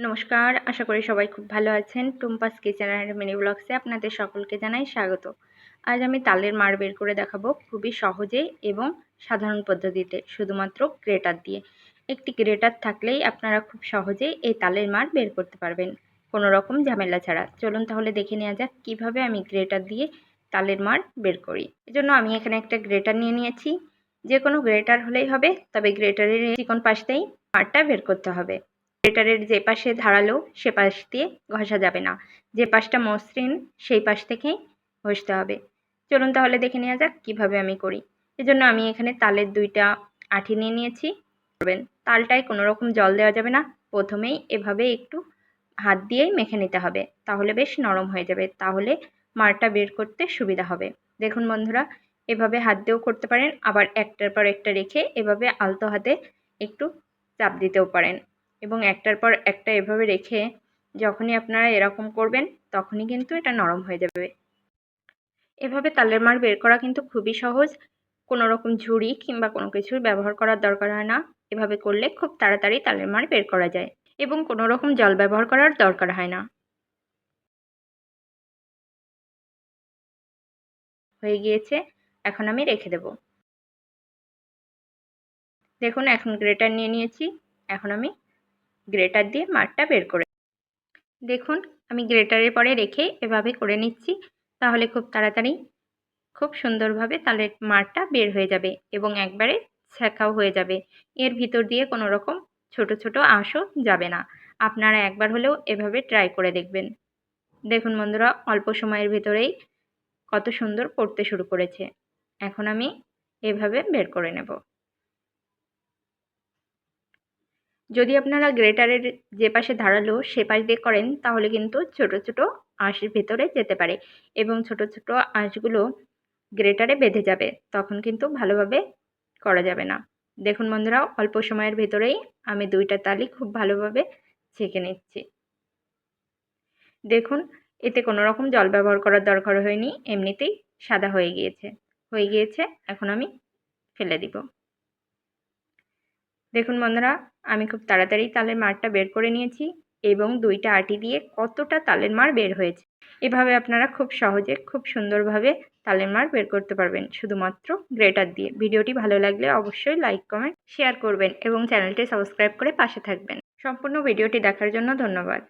নমস্কার, আশা করি সবাই খুব ভালো আছেন। টুম্পাস কিচেন অ্যান্ড মিনি ব্লগসে আপনাদের সকলকে জানাই স্বাগত। আজ আমি তালের মার বের করে দেখাবো খুবই সহজে এবং সাধারণ পদ্ধতিতে, শুধুমাত্র গ্রেটার দিয়ে। একটি গ্রেটার থাকলেই আপনারা খুব সহজেই এই তালের মার বের করতে পারবেন। কোনো রকম ঝামেলা ছাড়া। চলুন তাহলে দেখে নেওয়া যাক কীভাবে আমি গ্রেটার দিয়ে তালের মার বের করি। এজন্য আমি এখানে একটা গ্রেটার নিয়ে নিয়েছি। যে কোনো গ্রেটার হলেই হবে, তবে গ্রেটারের চিকন পাশটাই মারটা বের করতে হবে। গ্রেটারের যে পাশে ধারালো, সে পাশ দিয়ে ঘষা যাবে না। যে পাশটা মসৃণ, সেই পাশ থেকেই ঘষতে হবে। চলুন তাহলে দেখে নেওয়া যাক কীভাবে আমি করি। এজন্য আমি এখানে তালের দুইটা আঠি নিয়ে নিয়েছি। করবেন। তালটায় কোনো রকম জল দেওয়া যাবে না। প্রথমেই এভাবে একটু হাত দিয়েই মেখে নিতে হবে। তাহলে বেশ নরম হয়ে যাবে। তাহলে মারটা বের করতে সুবিধা হবে। দেখুন বন্ধুরা, এভাবে হাত দিয়েও করতে পারেন। আবার একটার পর একটা রেখে এভাবে আলতো হাতে একটু চাপ দিতেও পারেন। এবং একটার পর একটা এভাবে রেখে যখনই আপনারা এরকম করবেন, তখনই কিন্তু এটা নরম হয়ে যাবে। এভাবে তালের মার বের করা কিন্তু খুবই সহজ। কোনো রকম ঝুড়ি কিংবা কোনো কিছুর ব্যবহার করার দরকার হয় না। এভাবে করলে খুব তাড়াতাড়ি তালের মার বের করা যায় এবং কোনো রকম জল ব্যবহার করার দরকার হয় না। হয়ে গিয়েছে। এখন আমি রেখে দেব। দেখুন, এখন গ্রেটার নিয়ে নিয়েছি। এখন আমি গ্রেটার দিয়ে মারটা বের করে দেখুন, আমি গ্রেটারের পরে রেখে এভাবে করে নিচ্ছি, তাহলে খুব তাড়াতাড়ি, খুব সুন্দরভাবে তাহলে মারটা বের হয়ে যাবে এবং একবারে ছ্যাঁকাও হয়ে যাবে। এর ভিতর দিয়ে কোনো রকম ছোট ছোট আঁশও যাবে না। আপনারা একবার হলেও এভাবে ট্রাই করে দেখবেন। দেখুন বন্ধুরা, অল্প সময়ের ভিতরেই কত সুন্দর পড়তে শুরু করেছে। এখন আমি এভাবে বের করে নেব। যদি আপনারা গ্রেটারের যে পাশে ধারালো সে পাশ দিয়ে করেন, তাহলে কিন্তু ছোট ছোট আঁশের ভেতরে যেতে পারে এবং ছোট ছোট আঁশগুলো গ্রেটারে বেঁধে যাবে। তখন কিন্তু ভালোভাবে করা যাবে না। দেখুন বন্ধুরা, অল্প সময়ের ভেতরেই আমি দুইটা তালি খুব ভালোভাবে ছেঁকে নিচ্ছি। দেখুন, এতে কোনো রকম জল ব্যবহার করার দরকার হয়নি, এমনিতেই সাদা হয়ে গিয়েছে। হয়ে গিয়েছে, এখন আমি ফেলে দিব। দেখুন বন্ধুরা, আমি খুব তাড়াতাড়ি তালের মারটা বের করে নিয়েছি এবং দুইটা আটি দিয়ে কতটা তালের মার বের হয়েছে। এভাবে আপনারা খুব সহজে, খুব সুন্দরভাবে তালের মার বের করতে পারবেন, শুধুমাত্র গ্রেটার দিয়ে। ভিডিওটি ভালো লাগলে অবশ্যই লাইক, কমেন্ট, শেয়ার করবেন এবং চ্যানেলটি সাবস্ক্রাইব করে পাশে থাকবেন। সম্পূর্ণ ভিডিওটি দেখার জন্য ধন্যবাদ।